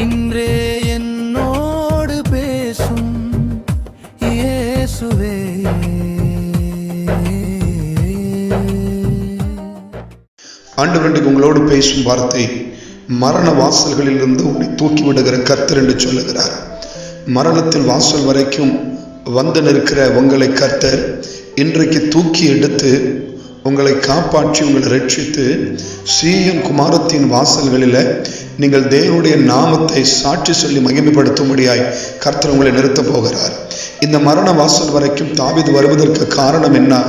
இன்றே என்னோடு பேசும் இயேசுவே. ஆண்டு இன்றைக்கு உங்களோடு பேசும் வார்த்தை மரண வாசல்களிலிருந்து உன்னை தூக்கி விடுகிற கர்த்தர் என்று சொல்லுகிறார். மரணத்தின் வாசல் வரைக்கும் வந்து நிற்கிற உங்களை கர்த்தர் இன்றைக்கு தூக்கி எடுத்து உங்களை காப்பாற்றி உங்களை ரட்சித்து சீயன் குமாரத்தின் வாசல்களில் நீங்கள் தேவனுடைய நாமத்தை சாட்சி சொல்லி மகிமைப்படுத்தும்படியாய் கர்த்தர் உங்களை நிறுத்தப் போகிறார். இந்த மரண வாசல் வரைக்கும் தாவீது வருவதற்கு காரணம் என்ன?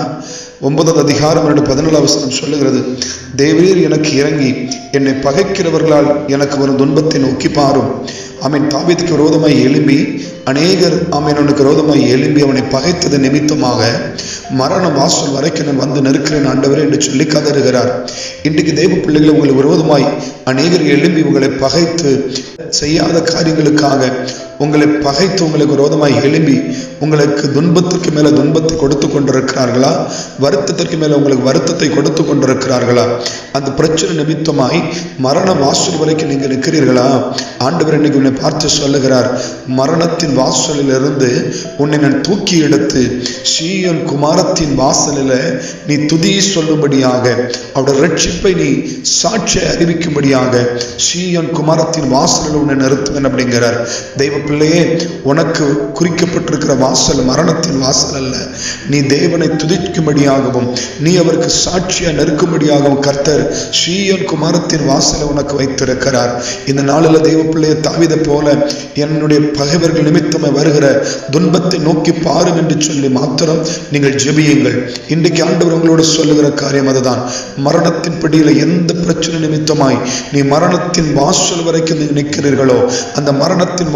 ஒன்பதாவது அதிகாரம் இரண்டு பதினேழு அவசரம் சொல்லுகிறது தேவரீர் எனக்கு இறங்கி என்னை பகைக்கிறவர்களால் எனக்கு வரும் துன்பத்தை நோக்கி பாரும். அவன் தாவீதுக்கு விரோதமாய் எழும்பி அநேகர் அவன் அவனுக்கு விரோதமாய் எழும்பி அவனை பகைத்தது நிமித்தமாக மரண வாசல் வரைக்கும் நான் வந்து நிற்கிறேன் ஆண்டவரே என்று சொல்லி கதறுகிறார். இன்றைக்கு தெய்வ பிள்ளைகளை உங்களுக்கு விரோதமாய் அநேகர் எழும்பி உங்களை பகைத்து செய்யாத காரியங்களுக்காக உங்களை பகைத்து உங்களுக்கு விரோதமாய் எழும்பி உங்களுக்கு துன்பத்திற்கு மேலே துன்பத்தை கொடுத்து கொண்டிருக்கிறார்களா? வருத்தத்திற்கு மேலே உங்களுக்கு வருத்தத்தை கொடுத்து கொண்டிருக்கிறார்களா? அந்த பிரச்சனை நிமித்தமாய் மரண வாசல் வரைக்கும் நீங்கள் நிற்கிறீர்களா? ஆண்டவர் இன்னைக்கு உன்னை பார்த்து சொல்லுகிறார் மரணத்தின் வாசலிலிருந்து உன்னை நான் தூக்கி எடுத்து ஸ்ரீயன் குமாரத்தின் வாசலில் நீ துதி சொல்லும்படியாக அவருடைய ரட்சிப்பை நீ சாட்சியை அறிவிக்கும்படியாக ஸ்ரீயன் குமாரத்தின் வாசலில் உன்னை நிறுத்துவேன் அப்படிங்கிறார். தெய்வ பிள்ளையே உனக்கு குறிக்கப்பட்டிருக்கிற வாசல் மரணத்தின் வாசல் அல்ல. நீ தேவனை துதிக்கும்படியாகவும் நீ அவருக்கு சாட்சியாக நெருக்கும்படியாகவும் கர்த்தர் ஸ்ரீயன் குமாரத்தின் வாசலை உனக்கு வைத்திருக்கிறார். இந்த நாளில் தெய்வ பிள்ளையை தாவித போல என்னுடைய பகைவர்கள் நிமித்தமாக வருகிற துன்பத்தை நோக்கி பாரும் என்று சொல்லி மாத்திரம் நீங்கள் ஜெபியுங்கள். இன்றைக்கு ஆண்டவர் உங்களோடு சொல்லுகிற காரியம் அதுதான். மரணத்தின் பிடியில் எந்த பிரச்சனை நிமித்தமாய் நீ மரணத்தின் வாசல் வரைக்கும் நிற்கிறீர்களோ அந்த மரணத்தின்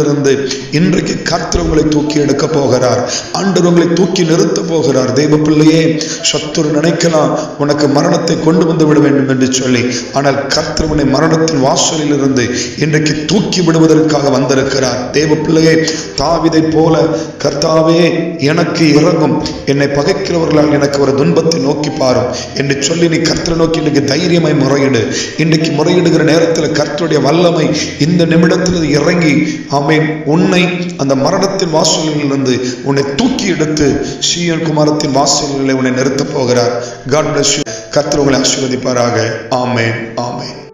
இருந்து இன்றைக்கு கர்த்தர் உங்களை தூக்கி எடுக்க போகிறார். ஆண்டவர் உங்களை தூக்கி நிறுத்த போகிறார். தெய்வ பிள்ளையே சத்துரு நினைக்கலாம். உனக்கு மரணத்தை கொண்டு வந்து விட வேண்டும் என்று சொல்லி. ஆனால் கர்த்தர் உன்னை மரணத்தின் வாசலில் இருந்து இன்றைக்கு தூக்கி விடுவதற்காக வந்திருக்கிறார். தேவ பிள்ளையே தாவிதை போல கர்த்தாவே எனக்கு இறங்கும் என்னை பகைக்கிறவர்களால் எனக்கு ஒரு துன்பத்தை நோக்கி பாரும் என்று சொல்லி நீ கர்த்தரை நோக்கி இன்றைக்கு தைரியமாய் முறையிடு. இன்றைக்கு முறையிடுகிற நேரத்தில் கர்த்தருடைய வல்லமை இந்த நிமிடத்தில் இறங்கி ஆமேன். உன்னை அந்த மரணத்தின் வாசலிலிருந்து உன்னை தூக்கி எடுத்து சீயன் குமாரத்தின் வாசலில் உன்னை நிறுத்தப் போகிறார். காட் பிளஸ் யூ கர்த்தர் உங்களை ஆசீர்வதிப்பாராக. ஆமேன். ஆமேன்.